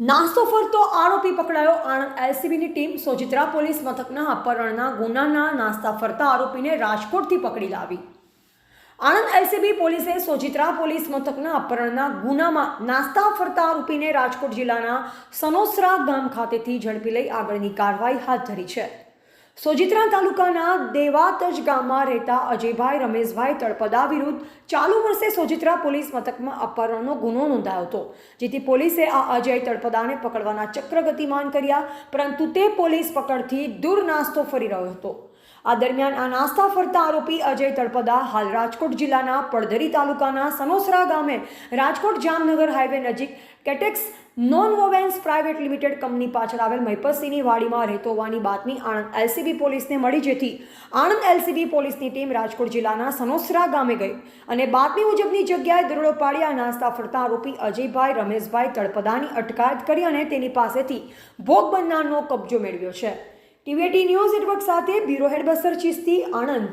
નાસ્તો ફરતો આરોપી પકડાયો આણંદ એલસીબીની ટીમ. સોજિત્રા પોલીસ મથકના અપહરણના ગુનાના નાસ્તા ફરતા આરોપીને રાજકોટથી પકડી લાવી. આણંદ એલસીબી પોલીસે સોજિત્રા પોલીસ મથકના અપહરણના ગુનામાં નાસ્તા ફરતા આરોપીને રાજકોટ જિલ્લાના સનોસરા ગામ ખાતેથી ઝડપી લઈ આગળની કાર્યવાહી હાથ ધરી છે. સોજિત્રા તાલુકાના દેવાતજ ગામમાં રહેતા અજયભાઈ રમેશભાઈ તળપદા વિરુદ્ધ ચાલુ વર્ષે સોજિત્રા પોલીસ મથકમાં અપહરણનો ગુનો નોંધાયો હતો, જેથી પોલીસે આ અજય તળપદાને પકડવાના ચક્ર ગતિમાન કર્યા, પરંતુ તે પોલીસ પકડથી દૂર નાસ્તો ફરી રહ્યો હતો. આ દરમિયાન આ નાસ્તા ફરતા આરોપી અજય તળપદા હાલ રાજકોટ જિલ્લાના પડધરી તાલુકાના સનોસરા ગામે રાજકોટ જામનગર હાઈવે નજીક Katex non wovens private limited company પાછળ આવેલ મહિપતસિંહની વાડીમાં રહેતો હોવાની બાતમી આણંદ એલસીબી પોલીસને મળી જેથી આણંદ એલસીબી પોલીસની ટીમ રાજકોટ જિલ્લાના સનોસરા ગામે ગઈ અને બાતમી મુજબની જગ્યાએ દરોડો પાડી આ નાસ્તા ફરતા આરોપી અજયભાઈ રમેશભાઈ તળપદાની અટકાયત કરી અને તેની પાસેથી ભોગ બનનારનો કબજો મેળવ્યો છે. ટીવીટી ન્યૂઝ નેટવર્ક સાથે બ્યુરો હેડ બસર ચિસ્તી આણંદ.